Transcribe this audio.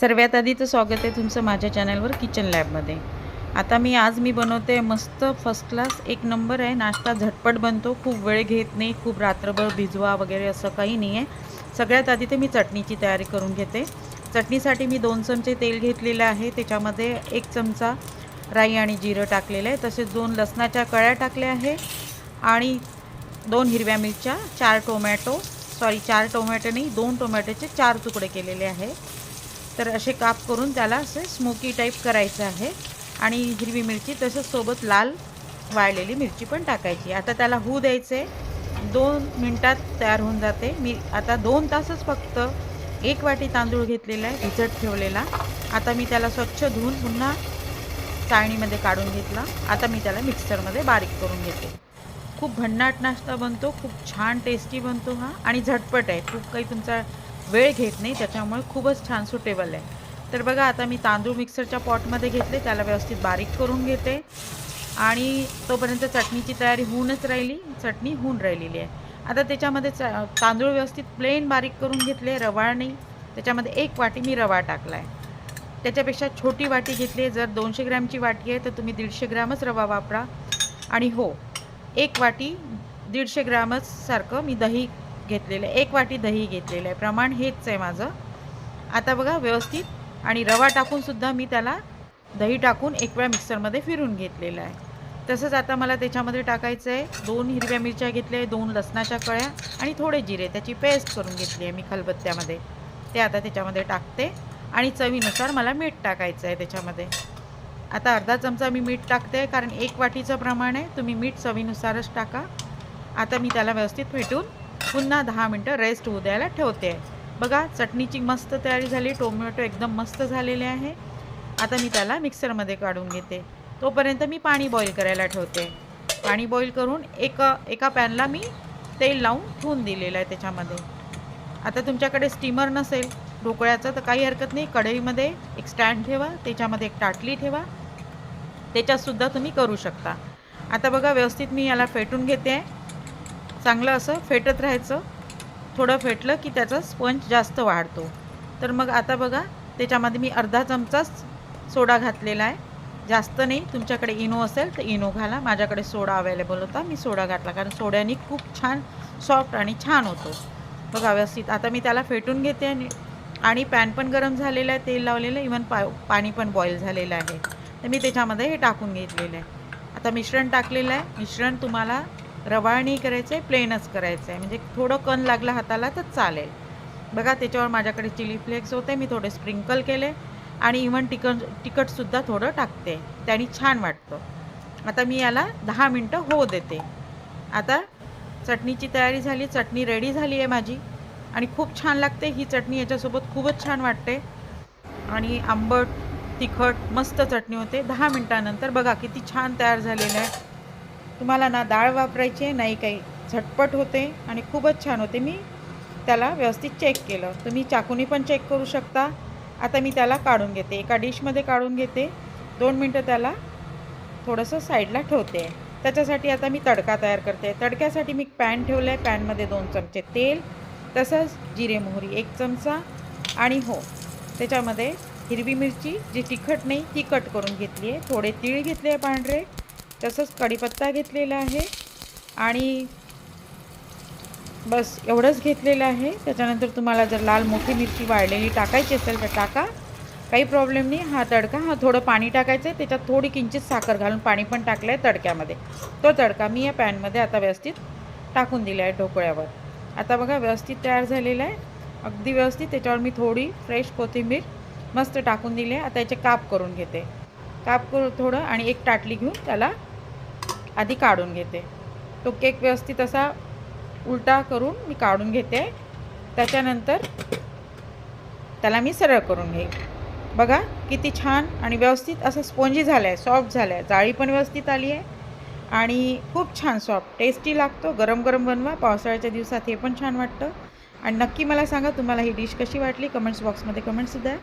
सर्वात आधी तर स्वागत आहे तुमचं माझ्या चॅनलवर किचन लॅबमध्ये. आता मी आज मी बनवते मस्त फर्स्ट क्लास एक नंबर आहे. नाश्ता झटपट बनतो. खूप वेळ घेत नाही. खूप रात्रभर भिजवा वगैरे असं काही नाही आहे. सगळ्यात आधी तर मी चटणीची तयारी करून घेते. चटणीसाठी मी दोन चमचे तेल घेतलेलं आहे. त्याच्यामध्ये एक चमचा राई आणि जिरं टाकलेलं आहे. तसेच दोन लसणाच्या कळ्या टाकल्या आहे. आणि दोन हिरव्या मिरच्या चार टोमॅटो सॉरी चार टोमॅटो नाही दोन टोमॅटोचे चार तुकडे केलेले आहे. तर असे काप करून त्याला असे स्मोकी टाईप करायचं आहे. आणि हिरवी मिरची तसंच सोबत लाल वाळलेली मिरची पण टाकायची. आता त्याला होऊ द्यायचे. दोन मिनटात तयार होऊन जाते. मी आता दोन तासच फक्त एक वाटी तांदूळ घेतलेला आहे भिजत ठेवलेला. आता मी त्याला स्वच्छ धुवून पुन्हा चाळणीमध्ये काढून घेतला. आता मी त्याला मिक्सरमध्ये बारीक करून घेते. खूप भन्नाट नाश्ता बनतो. खूप छान टेस्टी बनतो हा. आणि झटपट आहे. खूप काही तुमचा वेळ घेत नाही त्याच्यामुळे खूपच छान सुटेबल आहे. तर बघा आता मी तांदूळ मिक्सरच्या पॉटमध्ये घेतले त्याला व्यवस्थित बारीक करून घेते. आणि तोपर्यंत चटणीची तयारी होऊनच राहिली चटणी होऊन राहिलेली आहे. आता त्याच्यामध्ये च तांदूळ व्यवस्थित प्लेन बारीक करून घेतले रवाळ नाही. त्याच्यामध्ये एक वाटी मी रवा टाकला आहे त्याच्यापेक्षा छोटी वाटी घेतली आहे जर दोनशे ग्रॅमची वाटी आहे तर तुम्ही दीडशे ग्रॅमच रवा वापरा. आणि हो एक वाटी दीडशे ग्रॅमच सारखं मी दही घेतलेलं आहे. एक वाटी दही घेतलेलं आहे. प्रमाण हेच आहे माझं. आता बघा व्यवस्थित. आणि रवा टाकूनसुद्धा मी त्याला दही टाकून एक वेळा मिक्सरमध्ये फिरून घेतलेलं आहे. तसंच आता मला त्याच्यामध्ये टाकायचं आहे. दोन हिरव्या मिरच्या घेतल्या आहे दोन लसणाच्या कळ्या आणि थोडे जिरे. त्याची पेस्ट करून घेतली आहे मी खलबत्त्यामध्ये. ते आता त्याच्यामध्ये टाकते. आणि चवीनुसार मला मीठ टाकायचं आहे त्याच्यामध्ये. आता अर्धा चमचा मी मीठ टाकते कारण एक वाटीचं प्रमाण आहे. तुम्ही मीठ चवीनुसारच टाका. आता मी त्याला व्यवस्थित फेटून पुन्हा दहा मिनटं रेस्ट होऊ द्यायला ठेवते. आहे बघा चटणीची मस्त तयारी झाली. टोमॅटो एकदम मस्त झालेले आहे. आता मी त्याला मिक्सरमध्ये काढून घेते. तोपर्यंत मी पाणी बॉईल करायला ठेवते. पाणी बॉईल करून एका एका पॅनला मी तेल लावून ठेवून दिलेलं आहे त्याच्यामध्ये. आता तुमच्याकडे स्टीमर नसेल ढोकळ्याचं तर काही हरकत नाही. कढईमध्ये एक स्टँड ठेवा त्याच्यामध्ये एक टाटली ठेवा. त्याच्यातसुद्धा तुम्ही करू शकता. आता बघा व्यवस्थित मी याला फेटून घेते. आहे चांगलं असं फेटत राहायचं. थोडं फेटलं की त्याचा स्पंज जास्त वाढतो. तर मग आता बघा त्याच्यामध्ये मी अर्धा चमचाच सोडा घातलेला आहे. जास्त नाही तुमच्याकडे इनो असेल तर इनो घाला. माझ्याकडे सोडा अवेलेबल होता मी सोडा घातला. कारण सोड्याने खूप छान सॉफ्ट आणि छान होतो. बघा व्यवस्थित. आता मी त्याला फेटून घेते आणि आणि पॅन पण गरम झालेलं आहे तेल लावलेलं आहे. इवन पा पाणी पण बॉईल झालेलं आहे. तर मी त्याच्यामध्ये हे टाकून घेतलेलं आहे. आता मिश्रण टाकलेलं आहे. मिश्रण तुम्हाला रवाळ नाही करायचं आहे प्लेनच करायचं आहे म्हणजे थोडं कण लागलं हाताला तर चालेल. बघा त्याच्यावर माझ्याकडे चिली फ्लेक्स होते मी थोडे स्प्रिंकल केले आणि इवन तिखट तिखटसुद्धा थोडं टाकते. त्याने छान वाटतं. आता मी याला दहा मिनटं होऊ देते. आता चटणीची तयारी झाली चटणी रेडी झाली आहे माझी. आणि खूप छान लागते. ही चटणी याच्यासोबत खूपच छान वाटते. आणि आंबट तिखट मस्त चटणी होते. दहा मिनटानंतर बघा किती छान तयार झालेलं आहे. तुम्हाला ना डाळ वापरायची आहे नाही काही झटपट होते आणि खूपच छान होते. मी त्याला व्यवस्थित चेक केलं. तुम्ही चाकूनी पण चेक करू शकता. आता मी त्याला काढून घेते. एका डिशमध्ये काढून घेते. दोन मिनटं त्याला थोडंसं साईडला ठेवते. त्याच्यासाठी आता मी तडका तयार करते. तडक्यासाठी मी पॅन ठेवलं आहे पॅनमध्ये दोन चमचे तेल तसंच जिरे मोहरी एक चमचा आणि हो. त्याच्यामध्ये हिरवी मिरची जी तिखट नाही ती कट करून घेतली आहे. थोडे तीळ घेतले आहे पांढरे. तसंच कढीपत्ता घेतलेला आहे आणि बस एवढंच घेतलेलं आहे. त्याच्यानंतर तुम्हाला जर लाल मोठी मिरची वाळलेली टाकायची असेल तर टाका. काही प्रॉब्लेम नाही. हा तडका हा थोडं पाणी टाकायचं आहे. त्याच्यात थोडी किंचित साखर घालून पाणी पण टाकलं आहे तडक्यामध्ये. तो तडका मी या पॅनमध्ये आता व्यवस्थित टाकून दिला आहे ढोकळ्यावर. आता बघा व्यवस्थित तयार झालेला आहे. अगदी व्यवस्थित. त्याच्यावर मी थोडी फ्रेश कोथिंबीर मस्त टाकून दिली आहे. आता याचे काप करून घेते. काप करू थोडं आणि एक टाटली घेऊन त्याला आधी काढून घेते. तो केक व्यवस्थित असा उलटा करून मी काढून घेते. त्याच्यानंतर त्याला मी सरळ करून घेईन. बघा किती छान आणि व्यवस्थित असं स्पोंजी झालं आहे सॉफ्ट झालं आहे जाळी पण व्यवस्थित आली आहे आणि खूप छान सॉफ्ट. टेस्टी लागतो. गरम गरम बनवा. पावसाळ्याच्या दिवसात हे पण छान वाटतं. आणि नक्की मला सांगा तुम्हाला ही डिश कशी वाटली? कमेंट्स बॉक्समध्ये कमेंट्स द्या